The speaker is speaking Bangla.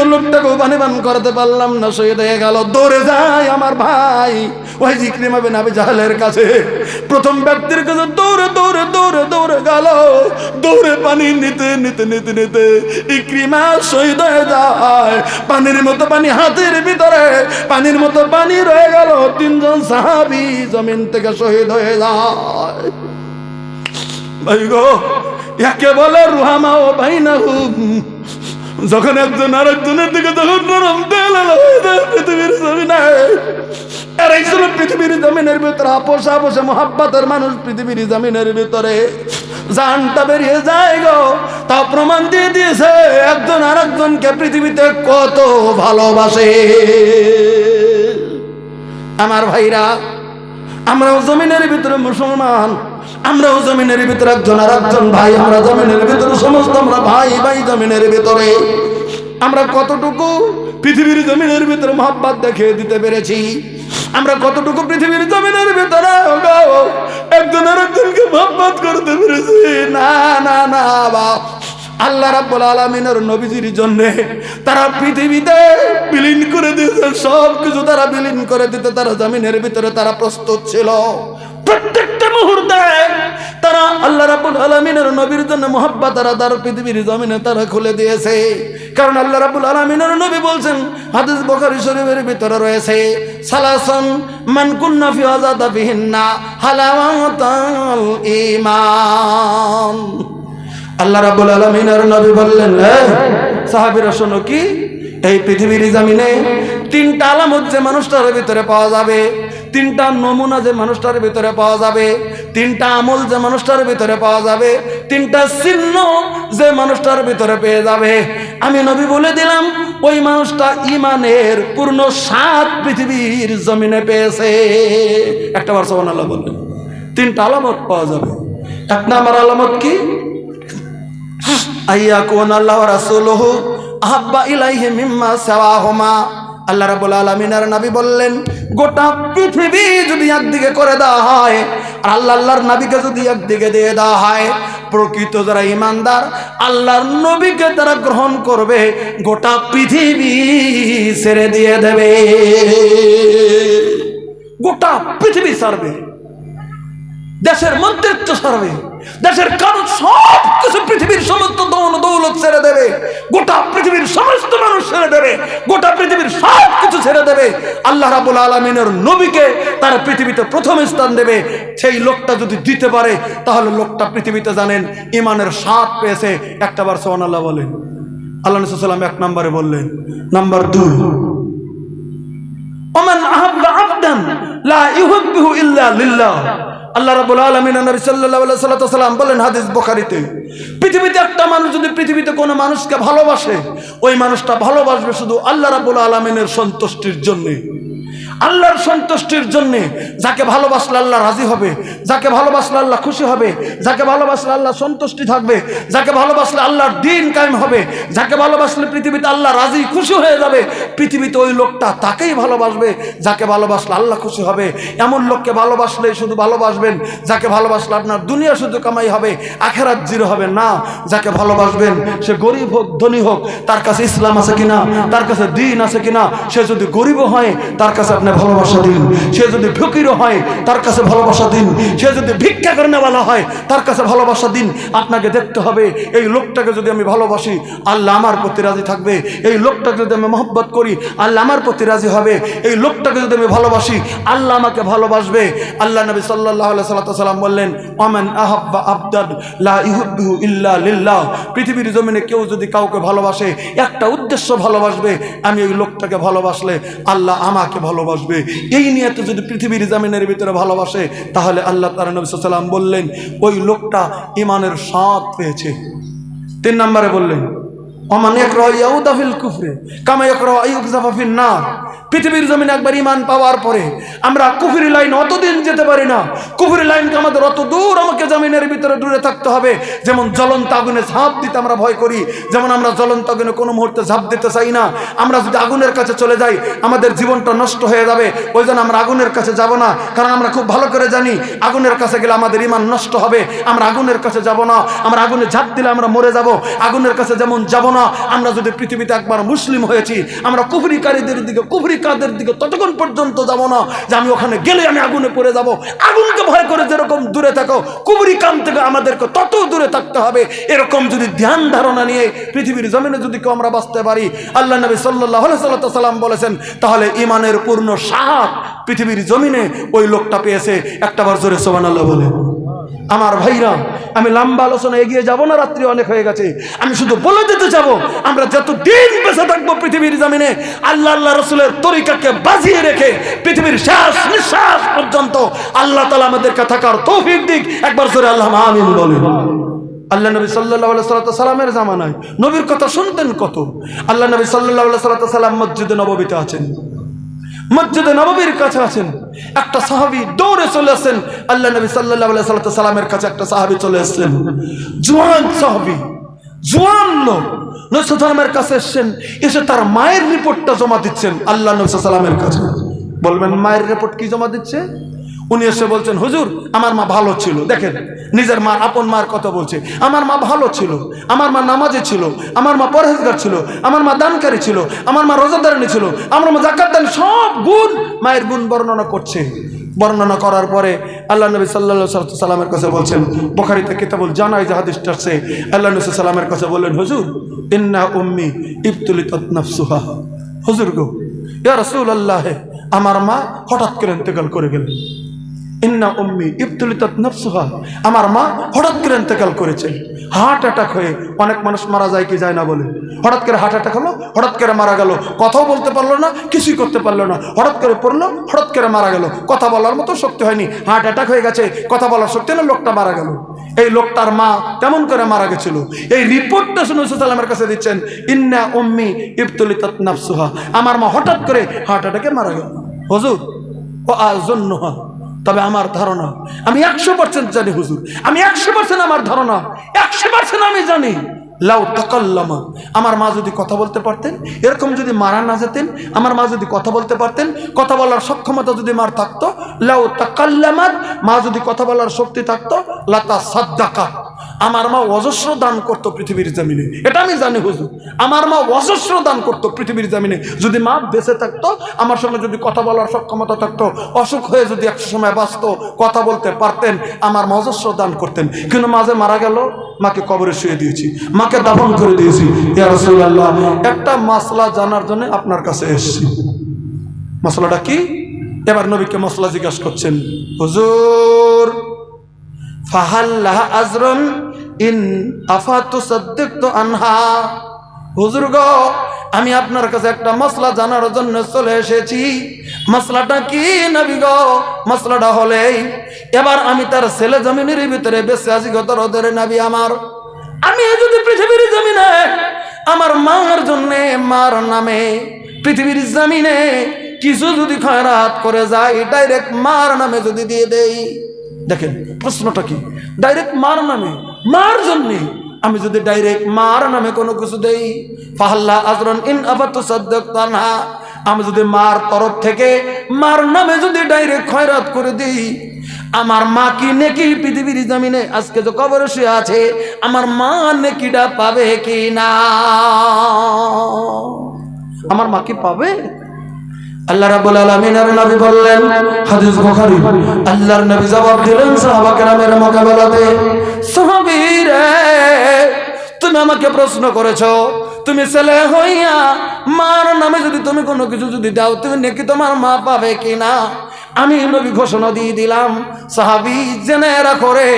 দ্বিতীয় লোকটাকেও পানি করাতে পারলাম না শহীদ হয়ে গেল। দৌড়ে যায় আমার ভাই। ওই জিক্রিমা বিন আবি জাহালের কাছে। প্রথম ব্যক্তির কাছে দৌড়ে দৌড়ে দৌড়ে দৌড়ে গেল। দৌড়ে পানি নিতে নিতে নিতে নিতে ইক্রিমা শহীদ হয়ে যায়। পানির মতো পানি হাতের ভিতরে, পানির মতো পানি রয়ে গেল। তিনজন সাহাবি জমিন থেকে শহীদ হয়ে যায়। ভাই গো, একে বলে রুহামা ও ভাই না যখন একজন আর একজনের দিকে যখন নরম তেল পৃথিবীর জমিনে। আর একজন পৃথিবীর জমিনের ভিতরে আপোষ আপোষে মোহাব্বতের মানুষ পৃথিবীর জমিনের ভিতরে। জানটা বেরিয়ে যায় গো, তা প্রমাণ দিয়ে দিয়েছে একজন আর একজনকে পৃথিবীতে কত ভালোবাসে। আমার ভাইরা, আমরাও জমিনের ভিতরে মুসলমান। আমরাও জমিনের ভিতরে একজন আর একজন ভাই, আমরা জমিনের ভিতরে সমস্ত আমরা ভাই ভাই জমিনের ভিতরে। আমরা কতটুকু পৃথিবীর জমিনের ভিতরে মহাব্বাত দেখিয়ে দিতে পেরেছি? আমরা কতটুকু পৃথিবীর জমিনের ভিতরে একজন আর একজনকে মহাব্বাত করতে পেরেছি? না না না বাপ আল্লাহ রাব্বুল আলামিনের নবীজির জন্য তারা পৃথিবীতে বিলীন করে দিয়েছে সব কিছু তারা বিলীন করে দিতে তারা জমিনের ভিতরে তারা প্রস্তুত ছিল। প্রত্যেকটা মুহূর্তে তারা আল্লাহ রাব্বুল আলামিনের নবীর জন্য মোহাব্বত তারা তার পৃথিবীর জমিনে তারা খুলে দিয়েছে। কারণ আল্লাহ রাব্বুল আলামিনের নবী বলছেন, হাদিস বুখারী শরীফের ভিতরে রয়েছে, সালাসান আল্লাহ রাব্বুল আলামিনের নবী বললেন সাহাবীরা শোনো কি? এই পৃথিবীর জমিনে তিনটা আলামত যে মানুষটার ভিতরে পাওয়া যাবে তিনটা নমুনা যে মানুষটার ভিতরে পাওয়া যাবে, তিনটা আমল যে মানুষটার ভিতরে পাওয়া যাবে, তিনটা চিহ্ন যে মানুষটার ভিতরে পেয়ে যাবে। আমি নবী বলে দিলাম, ওই মানুষটা ইমানের পূর্ণ সাত পৃথিবীর জমিনে পেয়েছে। একটা বার সোহান আল্লাহ বললেন, তিনটা আলামত পাওয়া যাবে। এক নাম্বার আলামত কি? আইয়া কোন আল্লাহ রাসূলুহু আহাব্বা ইলাইহি মিম্মা সাওয়াহুমা। আল্লাহ রাবুল আলমিনার নাবি বললেন, গোটা পৃথিবী যদি একদিকে করে দেওয়া হয়, আর আল্লাহ আল্লাহর নাবিকে যদি একদিকে দিয়ে দেওয়া হয়, প্রকৃত যারা ইমানদার আল্লাহর নবীকে তারা গ্রহণ করবে, গোটা পৃথিবী ছেড়ে দিয়ে দেবে। গোটা পৃথিবী ছাড়বে। দেশের মন্ত্রিত্ব ছাড়বে দেশের কারণ সব কিছু পৃথিবীর সমস্ত দৌল দৌলত ছেড়ে দেবে, গোটা পৃথিবীর সমস্ত মানুষ ছেড়ে দেবে, গোটা পৃথিবীর সব কিছু ছেড়ে দেবে। আল্লাহ রাবুল আলমিনের নবীকে তারা পৃথিবীতে প্রথম স্থান দেবে। সেই লোকটা যদি দিতে পারে, তাহলে লোকটা পৃথিবীতে জানেন ইমানের স্বাদ পেয়েছে। একটা বার সোহান আল্লাহ বলেন আল্লাহ সাল্লাম এক নম্বরে বললেন, নাম্বার দুই লা সাল্লাম বলেন হাদিস বোখারিতে, পৃথিবীতে একটা মানুষ যদি পৃথিবীতে কোনো মানুষকে ভালোবাসে, ওই মানুষটা ভালোবাসবে শুধু আল্লাহ রাবুল আলমিনের সন্তুষ্টির জন্য। আল্লাহর সন্তুষ্টির জন্য যাকে ভালোবাসলে আল্লাহ রাজি হবে, যাকে ভালোবাসলে আল্লাহ খুশি হবে, যাকে ভালোবাসলে আল্লাহ সন্তুষ্টি থাকবে, যাকে ভালোবাসলে আল্লাহর দিন কায়েম হবে, যাকে ভালোবাসলে পৃথিবীতে আল্লাহ রাজি খুশি হয়ে যাবে, পৃথিবীতে ওই লোকটা তাকেই ভালোবাসবে, যাকে ভালোবাসলে আল্লাহ খুশি হবে। এমন লোককে ভালোবাসলে শুধু ভালোবাসবেন, যাকে ভালোবাসলে আপনার দুনিয়া শুধু কামাই হবে, আখেরাত জিরো হবে না। যাকে ভালোবাসবেন, সে গরিব হোক, ধনী হোক, তার কাছে ইসলাম আছে কিনা, তার কাছে দিন আছে কিনা, সে যদি গরিব হয়, তার কাছে আপনি ভালোবাসা দিন। সে যদি ফকিরও হয়, তার কাছে ভালোবাসা দিন। সে যদি ভিক্ষা করে নেওয়ালা হয়, তার কাছে ভালোবাসা দিন। আপনাকে দেখতে হবে, এই লোকটাকে যদি আমি ভালোবাসি, আল্লাহ আমার প্রতি রাজি থাকবে। এই লোকটাকে যদি আমি মহব্বত করি, আল্লাহ আমার প্রতি রাজি হবে। এই লোকটাকে যদি আমি ভালোবাসি, আল্লাহ আমাকে ভালোবাসবে। আল্লাহ নবী সাল্লাহ সাল্লাম বললেন অমেন আহাব্বা আবদাদ লা ইহুব্বিহু ইল্লা লিল্লাহ। পৃথিবীর জমিনে কেউ যদি কাউকে ভালোবাসে, একটা উদ্দেশ্য ভালোবাসবে, আমি ওই লোকটাকে ভালোবাসলে আল্লাহ আমাকে ভালোবাসবে। এই নিয়েতে যদি পৃথিবীর জামিনের ভিতরে ভালোবাসে, তাহলে আল্লাহ তারা নবী সাল্লাম বললেন, ওই লোকটা ইমানের স্বাদ পেয়েছে। তিন নম্বরে বললেন অমান ইয়াউদাফিল কুফরে, কামা একর আইউকজাফাফিন না পৃথিবীর জমিনে একবার ইমান পাওয়ার পরে আমরা লাইন অতদিন যেতে পারি না। লাইনকে আমাদের অত দূর আমাকে জমিনের ভিতরে দূরে থাকতে হবে। যেমন জ্বলন্ত আগুনে ঝাঁপ দিতে আমরা ভয় করি, যেমন আমরা জ্বলন্ত আগুনে কোনো মুহূর্তে ঝাঁপ দিতে চাই না। আমরা যদি আগুনের কাছে চলে যাই, আমাদের জীবনটা নষ্ট হয়ে যাবে। ওই জন্য আমরা আগুনের কাছে যাব না, কারণ আমরা খুব ভালো করে জানি আগুনের কাছে গেলে আমাদের ইমান নষ্ট হবে। আমরা আগুনের কাছে যাব না, আমরা আগুনে ঝাঁপ দিলে আমরা মরে যাব। আগুনের কাছে যেমন যাব না না, আমরা যদি পৃথিবীতে একবার মুসলিম হয়েছি, আমরা কুফরিকারীদের দিকে, কুফরিকাদের দিকে ততক্ষণ পর্যন্ত যাব না যে আমি ওখানে গেলে আমি আগুনে পড়ে যাব। আগুনকে ভয় করে যেরকম দূরে থাকো কুফরিকান থেকে আমাদেরকে তত দূরে থাকতে হবে। এরকম যদি ধ্যান ধারণা নিয়ে পৃথিবীর জমিনে যদি কেউ আমরা বাঁচতে পারি, আল্লাহ নবী সাল্লাহ সাল্লাম বলেছেন, তাহলে ইমানের পূর্ণ সাহায্য পৃথিবীর জমিনে ওই লোকটা পেয়েছে। একটা বার জোরে সোমান আল্লাহ বলে আমার ভাইরা আমি লম্বা আলোচনা এগিয়ে যাব না, রাত্রি অনেক হয়ে গেছে। আমি শুধু বলে দিতে যাব, আমরা যত দিন বেঁচে থাকব পৃথিবীর জমিনে, আল্লাহ আল্লাহ রসুলের তরিকাকে বাজিয়ে রেখে পৃথিবীর শ্বাস নিঃশ্বাস পর্যন্ত আল্লাহ তালা আমাদেরকে থাকার তৌফিক দিক। একবার জোরে আল্লাহ আমিন বলে আল্লাহ নবী সাল্লাহ সাল্লামের জামানায় নবীর কথা শুনতেন কত? আল্লাহ নবী সাল্লাহ সাল্লাম মসজিদে নববীতে আছেন। মসজিদে নববীর কাছে আছেন। একটা সাহাবি দৌড়ে চলে আসছেন আল্লাহ নবী সাল্লাহ সাল্লামের কাছে একটা সাহাবি চলে আসছেন। জোয়ান সাহাবি, জোয়ান লোক। নসালামের কাছে এসছেন, এসে তার মায়ের রিপোর্টটা জমা দিচ্ছেন আল্লাহ নবী সাল্লামের কাছে। বলবেন, মায়ের রিপোর্ট কি জমা দিচ্ছে? উনি এসে বলছেন, হুজুর, আমার মা ভালো ছিল, দেখেন, নিজের মা আপন মার কথা বলছে। আমার মা ভালো ছিল, আমার মা নামাজে ছিল, আমার মা পরহেজগার ছিল, আমার মা দানকারী ছিল, আমার মা রোজাদারানি ছিল, আমার মা জাকাত দান, সব গুণ মায়ের গুণ বর্ণনা করছে। বর্ণনা করার পরে আল্লাহ নবী সাল্লা সাল্লামের কাছে বলছেন, বোখারিতে কিতাবুল জানাই যে হাদিসটা আসছে, আল্লাহ নবী সাল্লামের কাছে বললেন, হুজুর, ইন্না উম্মি ইবতুলি তৎনাফসুহা হুজুর গো, ইয়া রাসূল আল্লাহ আমার মা হঠাৎ করে ইন্তেকাল করে গেলেন। ইন্না উম্মি ইবতুলিতাত নাফসুহা। আমার মা হঠাৎ করে ইন্তেকাল করেছে। হার্ট অ্যাটাক হয়ে অনেক মানুষ মারা যায় কি যায় না বলে। হঠাৎ করে হার্ট অ্যাটাক হলো, হঠাৎ করে মারা গেল। কথাও বলতে পারল না, কিছুই করতে পারল না। হঠাৎ করে পড়ল, হঠাৎ করে মারা গেল। কথা বলার মতো শক্তি হয়নি। হার্ট অ্যাটাক হয়ে গেছে, কথা বলার শক্তি না লোকটা মারা গেল। এই লোকটার মা তেমন করে মারা গেছিল? এই রিপোর্টটা শুনে সালামের কাছে দিচ্ছেন, ইন্না উম্মি ইবতুলিতাত নাফসুহা। আমার মা হঠাৎ করে হার্ট অ্যাটাকে মারা গেল। হজুর ও আজন্নহা তবে আমার ধারণা, আমি একশো পার্সেন্ট জানি হুজুর, আমি একশো পার্সেন্ট আমার ধারণা, একশো পার্সেন্ট আমি জানি। লাউ তাকাল্লামা, আমার মা যদি কথা বলতে পারতেন, এরকম যদি মারা না যেতেন, আমার মা যদি কথা বলতে পারতেন, কথা বলার সক্ষমতা যদি মার থাকতো, লাউ তাকাল্লামাত, মা যদি কথা বলার শক্তি থাকতো, লাতা সাদ্দাকা। আমার মা অজস্র দান করতো পৃথিবীর জামিনে। এটা আমি জানি, হুজুর। আমার মা অজস্র দান করতো পৃথিবীর জামিনে। যদি মা বেঁচে থাকতো, আমার সঙ্গে যদি কথা বলার সক্ষমতা থাকতো, অসুখ হয়ে যদি একশো সময় বাঁচতো, কথা বলতে পারতেন, আমার মা অজস্র দান করতেন। কিন্তু মাঝে মারা গেল, মাকে কবরে শুয়ে দিয়েছি, মাকে দাফন করে দিয়েছি। ইয়া রাসূলুল্লাহ, একটা মাসলা জানার জন্য আপনার কাছে এসেছি। মশলাটা কি? এবার নবীকে মশলা জিজ্ঞাসা করছেন, হুজুর, ফাহাল্লাহ আজরন ইন সাদ্দিকতু আনহা। আমি আপনার কাছে একটা মশলা জানার জন্য চলে এসেছি। মশলাটা কি নবী গো? মশলাটা হলে এবার আমি তার ছেলে জমিনের ভিতরে বেঁচে আছি গত রোদের নাবি আমার। আমি যদি পৃথিবীর জমিনে, আমার মার জন্যে, মার নামে পৃথিবীর জমিনে কিছু যদি খয়রাত করে যায় ডাইরেক্ট মার নামে যদি দিয়ে দেই। দেখেন, প্রশ্নটা কি? ডাইরেক্ট মার নামে মার জন্যে। আমি যদি ডাইরেক্ট মার নামে কোনো কিছু দেই, ফাহাল্লা আজরন ইন আবাত তানহা। আমি যদি মার তরফ থেকে মার নামে যদি ডাইরেক্ট খয়রাত করে দিই, আমার মা কি নেকি পৃথিবীর জমিনে আজকে তো কবর শুয়ে আছে, আমার মা নেকিটা পাবে কি না? আমার মা কি পাবে? আল্লাহ রাব্বুল আলামিনের নবী বললেন, হাদিস বুখারী, আল্লাহর নবী জবাব দিলেন সাহাবা কেরামের মোকাবেলাতে সাহাবী রে তুমি আমাকে প্রশ্ন করেছ, তুমি ছেলে হইয়া মার নামে যদি তুমি কোনো কিছু যদি দাও, তুমি নাকি তোমার মা পাবে কিনা? আমি নবী ঘোষণা দিয়ে দিলাম, সাহাবি, জেনে রাখো রে